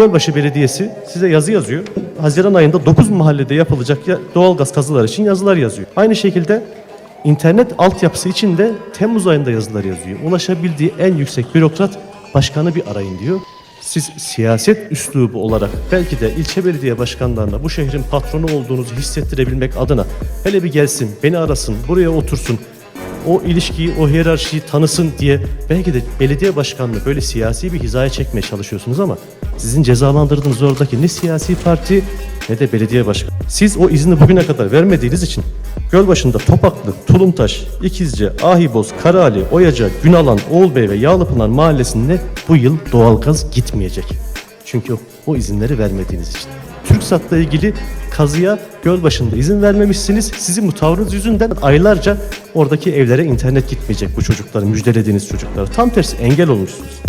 Gölbaşı Belediyesi size yazı yazıyor. Haziran ayında 9 mahallede yapılacak ya- doğalgaz kazılar için yazılar yazıyor. Aynı şekilde internet altyapısı için de Temmuz ayında yazılar yazıyor. Ulaşabildiği en yüksek bürokrat başkanı bir arayın diyor. Siz siyaset üslubu olarak belki de ilçe belediye başkanlarına bu şehrin patronu olduğunuzu hissettirebilmek adına hele bir gelsin, beni arasın, buraya otursun, o ilişkiyi, o hiyerarşiyi tanısın diye belki de belediye başkanlığı böyle siyasi bir hizaya çekmeye çalışıyorsunuz ama sizin cezalandırdığınız oradaki ne siyasi parti ne de belediye başkanı. Siz o izni bugüne kadar vermediğiniz için Gölbaşı'nda Topaklı, Tulumtaş, İkizce, Ahiboz, Karaali, Oyaca, Günalan, Oğulbey ve Yağlıpınar mahallesinde bu yıl doğalgaz gitmeyecek. Çünkü o, izinleri vermediğiniz için. TürkSat'la ilgili kazıya Gölbaşı'nda izin vermemişsiniz. Sizin bu tavrınız yüzünden aylarca oradaki evlere internet gitmeyecek bu çocukların, müjdelediğiniz çocuklara. Tam tersi engel olmuşsunuz.